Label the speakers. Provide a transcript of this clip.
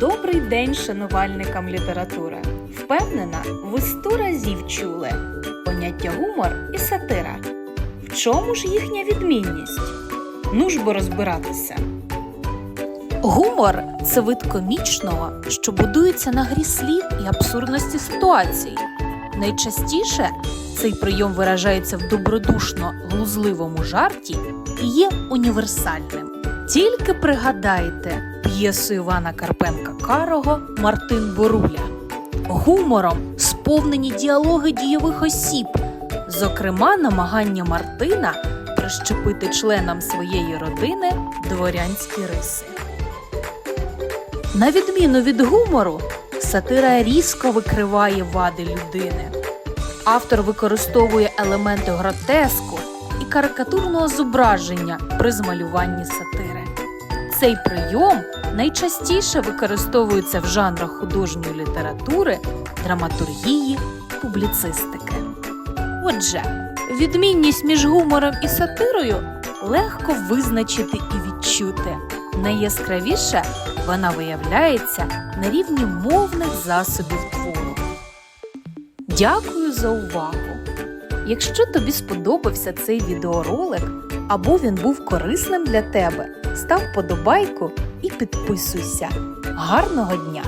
Speaker 1: Добрий день шанувальникам літератури. Впевнена, ви сто разів чули поняття гумор і сатира. В чому ж їхня відмінність? Ну ж бо розбиратися. Гумор це вид комічного, що будується на грі слів і абсурдності ситуацій. Найчастіше цей прийом виражається в добродушно глузливому жарті і є універсальним. Тільки пригадайте п'єсу Івана Карпенка Карого Мартин Боруля. Гумором сповнені діалоги дійових осіб, зокрема, намагання Мартина прищепити членам своєї родини дворянські риси. На відміну від гумору, сатира різко викриває вади людини. Автор використовує елементи гротеску і карикатурного зображення при змалюванні сатири. Цей прийом найчастіше використовується в жанрах художньої літератури, драматургії, публіцистики. Отже, відмінність між гумором і сатирою легко визначити і відчути. Найяскравіше вона виявляється на рівні мовних засобів твору. Дякую за увагу! Якщо тобі сподобався цей відеоролик або він був корисним для тебе, став подобайку і підписуйся. Гарного дня!